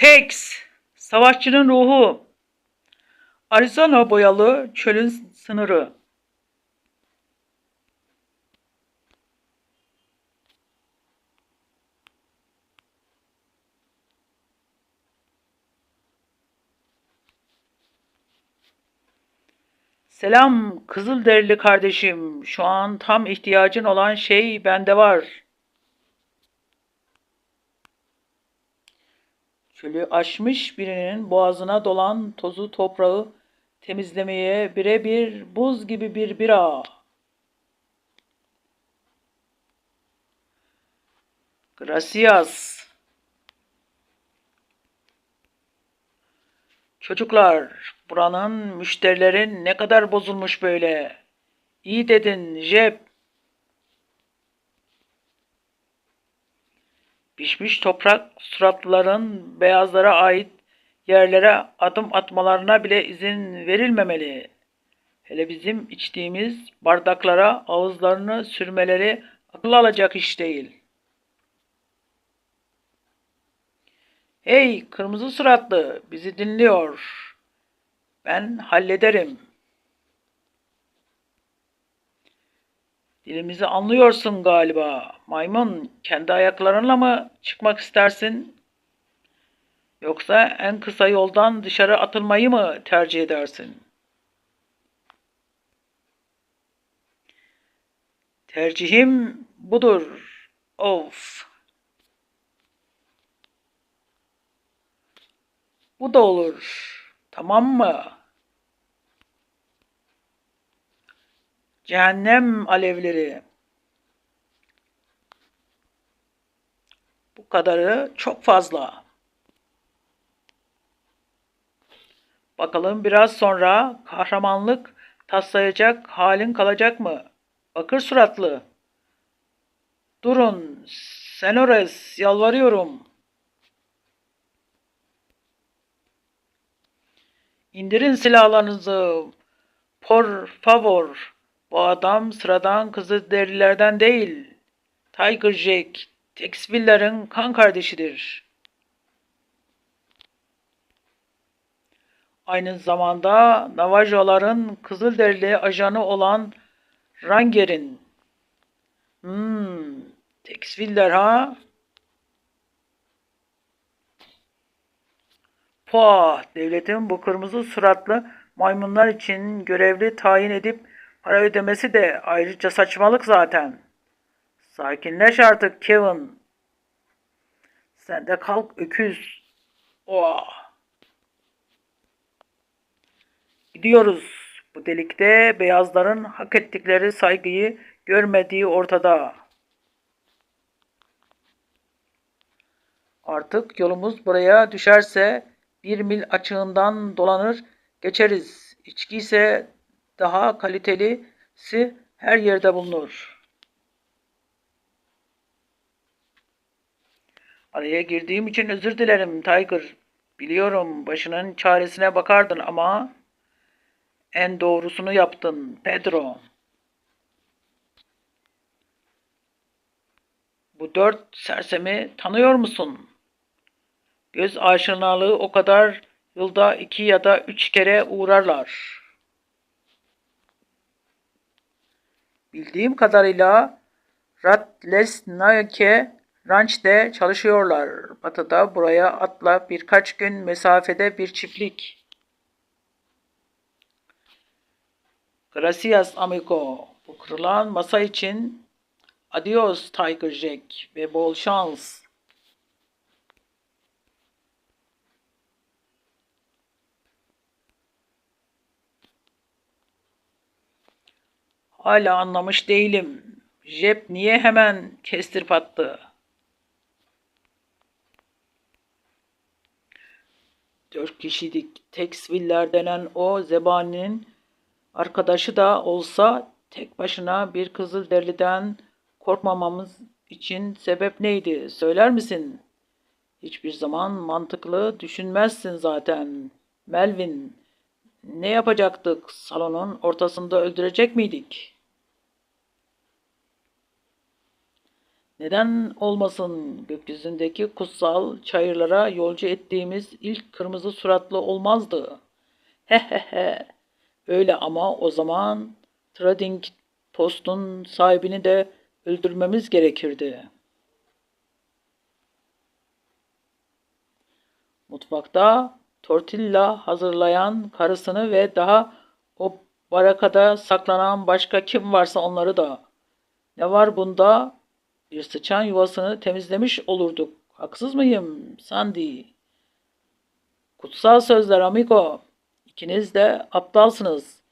Tex, savaşçının ruhu. Arizona boyalı çölün sınırı. Selam Kızılderili kardeşim. Şu an tam ihtiyacın olan şey bende var. Çölü aşmış birinin boğazına dolan tozu toprağı temizlemeye birebir buz gibi bir bira. Gracias. Çocuklar, buranın müşterilerin ne kadar bozulmuş böyle. İyi dedin, Jeb. Pişmiş toprak suratlıların beyazlara ait yerlere adım atmalarına bile izin verilmemeli. Hele bizim içtiğimiz bardaklara ağızlarını sürmeleri akıl alacak iş değil. Hey kırmızı suratlı bizi dinliyor. Ben hallederim. Dilimizi anlıyorsun galiba. Maymun, kendi ayaklarınla mı çıkmak istersin? Yoksa en kısa yoldan dışarı atılmayı mı tercih edersin? Tercihim budur. Of. Bu da olur. Tamam mı? Cehennem alevleri. Bu kadarı çok fazla. Bakalım biraz sonra kahramanlık taslayacak halin kalacak mı? Bakır suratlı. Durun, Senores, yalvarıyorum. İndirin silahlarınızı. Por favor. Bu adam sıradan Kızılderililerden değil. Tiger Jack, Texville'lerin kan kardeşidir. Aynı zamanda Navajo'ların Kızılderili ajanı olan Ranger'in. Hmm, Texviller ha? Pah, devletin bu kırmızı suratlı maymunlar için görevli tayin edip para ödemesi de ayrıca saçmalık zaten. Sakinleş artık Kevin. Sen de kalk öküz. Oh. Gidiyoruz. Bu delikte beyazların hak ettikleri saygıyı görmediği ortada. Artık yolumuz buraya düşerse bir mil açığından dolanır geçeriz. İçki ise daha kalitelisi her yerde bulunur. Araya girdiğim için özür dilerim Tiger. Biliyorum başının çaresine bakardın ama en doğrusunu yaptın Pedro. Bu dört sersemi tanıyor musun? Göz aşinalığı o kadar yılda iki ya da üç kere uğrarlar. Bildiğim kadarıyla Ratlesnake Ranch'te çalışıyorlar. Batıda buraya atla birkaç gün mesafede bir çiftlik. Gracias amigo. Bu kırılan masa için adios Tiger Jack ve bol şans. Hala anlamış değilim. Jep niye hemen kestirip attı? Dört kişilik Texviller denen o zebaninin arkadaşı da olsa tek başına bir Kızılderili'den korkmamamız için sebep neydi? Söyler misin? Hiçbir zaman mantıklı düşünmezsin zaten. Melvin, ne yapacaktık? Salonun ortasında öldürecek miydik? Neden olmasın gökyüzündeki kutsal çayırlara yolcu ettiğimiz ilk kırmızı suratlı olmazdı. He he he. Öyle ama o zaman Trading Post'un sahibini de öldürmemiz gerekirdi. Mutfakta tortilla hazırlayan karısını ve daha o barakada saklanan başka kim varsa onları da. Ne var bunda? Bir sıçan yuvasını temizlemiş olurduk. Haksız mıyım Sandy? Kutsal sözler amigo. İkiniz de aptalsınız.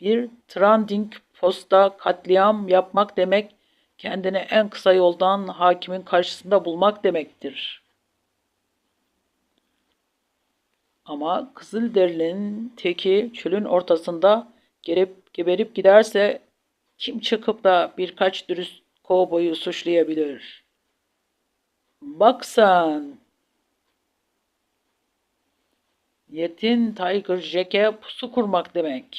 Bir trending posta katliam yapmak demek kendini en kısa yoldan hakimin karşısında bulmak demektir. Ama Kızılderili'nin teki çölün ortasında gelip geberip giderse kim çıkıp da birkaç dürüst kovboyu suçlayabilir? Bak sen. Yetin Tiger Jack'e pusu kurmak demek.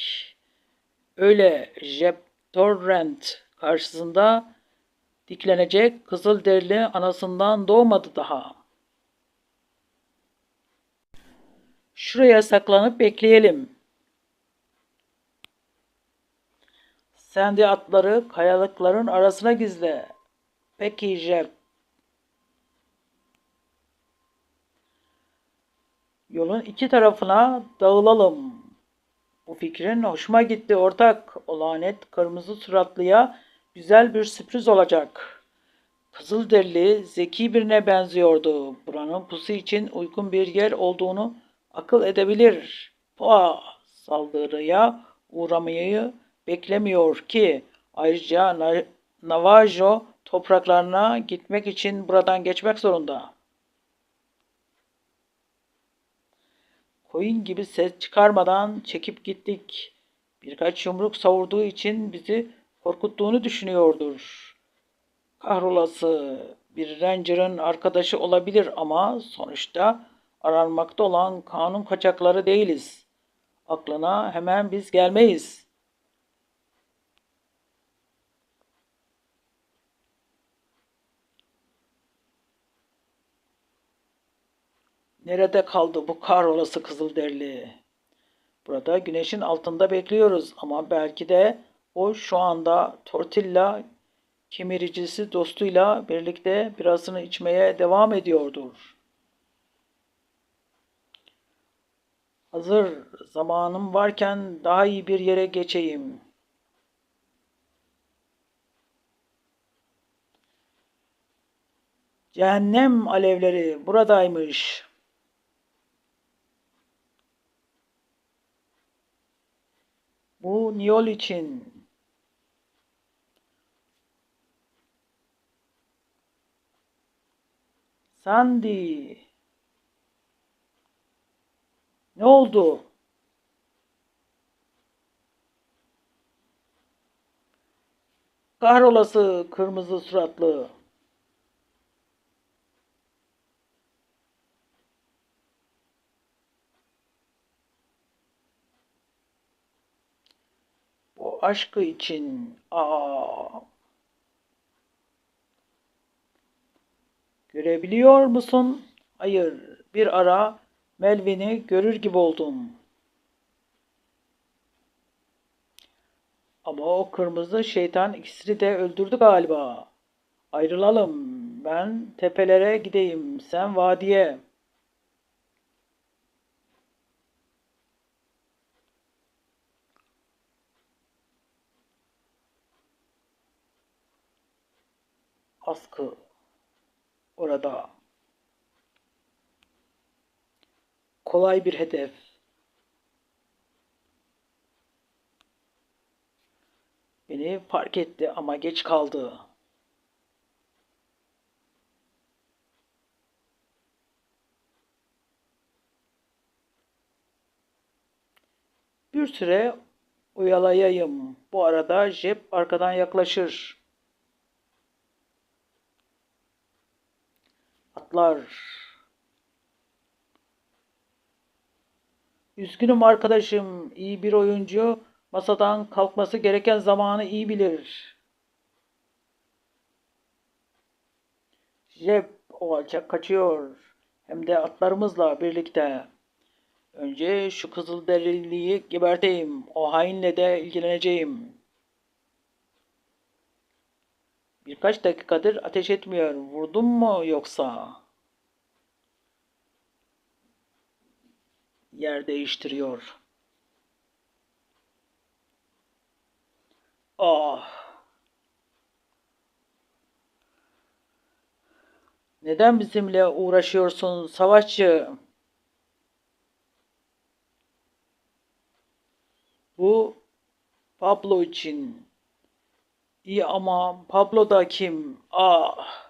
Öyle Jeb Torrent karşısında diklenecek Kızılderili anasından doğmadı daha. Şuraya saklanıp bekleyelim. Sen de atları kayalıkların arasına gizle. Peki Jeb. Yolun iki tarafına dağılalım. Bu fikrin hoşuma gitti ortak. O lanet kırmızı suratlıya güzel bir sürpriz olacak. Kızılderili zeki birine benziyordu. Buranın pusu için uygun bir yer olduğunu akıl edebilir. Poa saldırıya uğramayı beklemiyor ki ayrıca Navajo topraklarına gitmek için buradan geçmek zorunda. Koyun gibi ses çıkarmadan çekip gittik. Birkaç yumruk savurduğu için bizi korkuttuğunu düşünüyordur. Kahrolası bir ranger'ın arkadaşı olabilir ama sonuçta aranmakta olan kanun kaçakları değiliz. Aklına hemen biz gelmeyiz. Nerede kaldı bu kahrolası Kızılderili? Burada güneşin altında bekliyoruz ama belki de o şu anda tortilla kemiricisi dostuyla birlikte birasını içmeye devam ediyordur. Hazır zamanım varken daha iyi bir yere geçeyim. Cehennem alevleri buradaymış. Bu Niyol için. Sandy. Ne oldu? Kahrolası kırmızı suratlı. Bu aşkı için aa Görebiliyor musun? Hayır. Bir ara Melvin'i görür gibi oldum. Ama o kırmızı şeytan ikisini de öldürdü galiba. Ayrılalım. Ben tepelere gideyim. Sen vadiye. Askı orada. Kolay bir hedef. Beni fark etti ama geç kaldı. Bir süre oyalayayım. Bu arada Jeb arkadan yaklaşır. Atlar. Üzgünüm arkadaşım. İyi bir oyuncu masadan kalkması gereken zamanı iyi bilir. Jeb o alçak kaçıyor. Hem de atlarımızla birlikte. Önce şu kızıl deriliği geberteyim. O hainle de ilgileneceğim. Birkaç dakikadır ateş etmiyor. Vurdun mu yoksa? Yer değiştiriyor. Ah. Neden bizimle uğraşıyorsun savaşçı? Bu Pablo için. İyi ama Pablo da kim? Ah.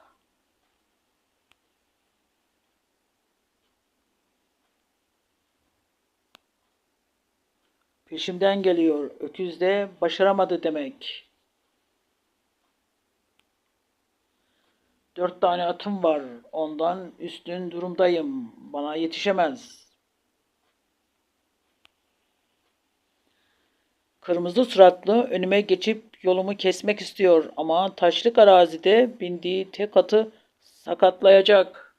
Peşimden geliyor. Öküz de başaramadı demek. Dört tane atım var. Ondan üstün durumdayım. Bana yetişemez. Kırmızı suratlı önüme geçip yolumu kesmek istiyor ama taşlık arazide bindiği tek atı sakatlayacak.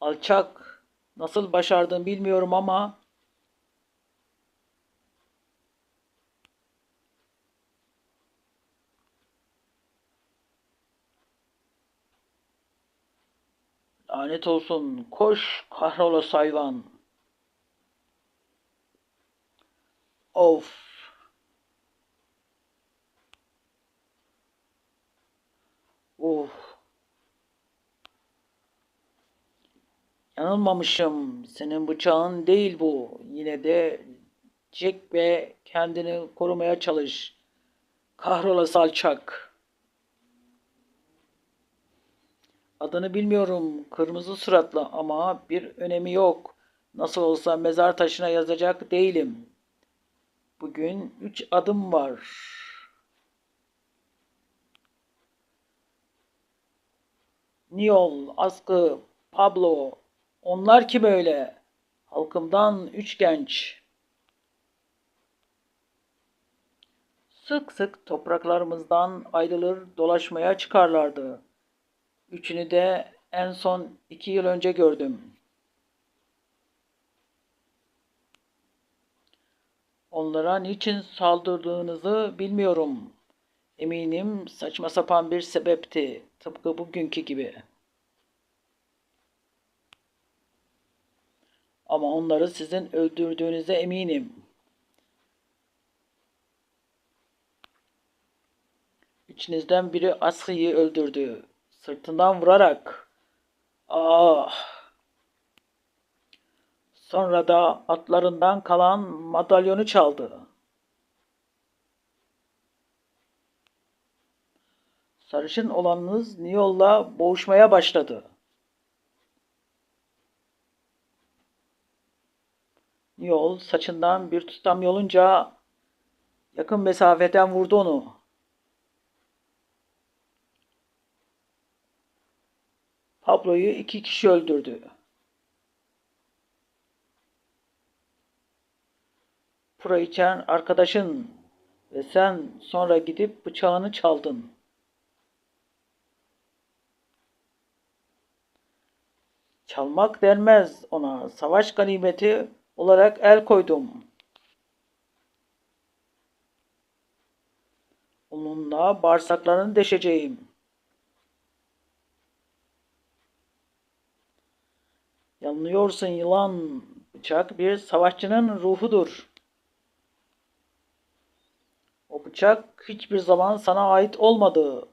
Alçak. Nasıl başardın bilmiyorum ama Lanet olsun. Koş kahrola hayvan. Of. Of. Yanılmamışım. Senin bıçağın değil bu. Yine de çek ve kendini korumaya çalış. Kahrola salçak. Adını bilmiyorum. Kırmızı suratlı ama bir önemi yok. Nasıl olsa mezar taşına yazacak değilim. Bugün üç adım var. Niol, Askı, Pablo. Onlar kim öyle? Halkımdan üç genç. Sık sık topraklarımızdan ayrılır dolaşmaya çıkarlardı. Üçünü de en son iki yıl önce gördüm. Onlara niçin saldırdığınızı bilmiyorum. Eminim saçma sapan bir sebepti. Tıpkı bugünkü gibi. Ama onları sizin öldürdüğünüze eminim. İçinizden biri Aslı'yı öldürdü. Sırtından vurarak. Ah! Sonra da atlarından kalan madalyonu çaldı. Sarışın olanınız Niyol'la boğuşmaya başladı. Niyol saçından bir tutam yolunca yakın mesafeden vurdu onu. Pablo'yu iki kişi öldürdü. Pura içen arkadaşın ve sen sonra gidip bıçağını çaldın. Çalmak denmez ona. Savaş ganimeti olarak el koydum. Onunla bağırsaklarını deşeceğim. Yanılıyorsun yılan. Bıçak bir savaşçının ruhudur. O bıçak hiçbir zaman sana ait olmadı.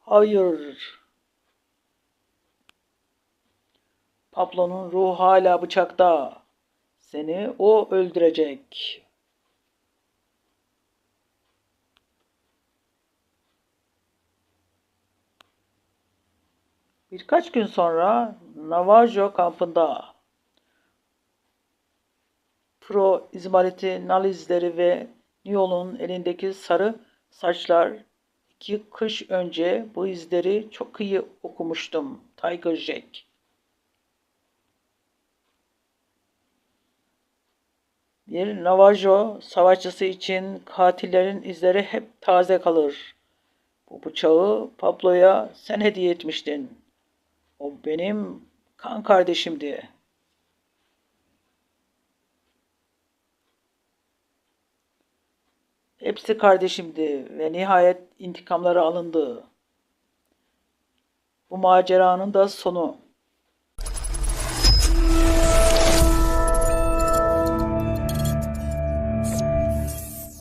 Hayır. Pablo'nun ruhu hala bıçakta. Seni o öldürecek. Birkaç gün sonra Navajo kampında Pro izmariti nalizleri ve Niol'un elindeki sarı saçlar iki kış önce bu izleri çok iyi okumuştum. Tiger Jack. Bir Navajo savaşçısı için katillerin izleri hep taze kalır. Bu bıçağı Pablo'ya sen hediye etmiştin. O benim kan kardeşimdi. Hepsi kardeşimdi ve nihayet intikamları alındı. Bu maceranın da sonu.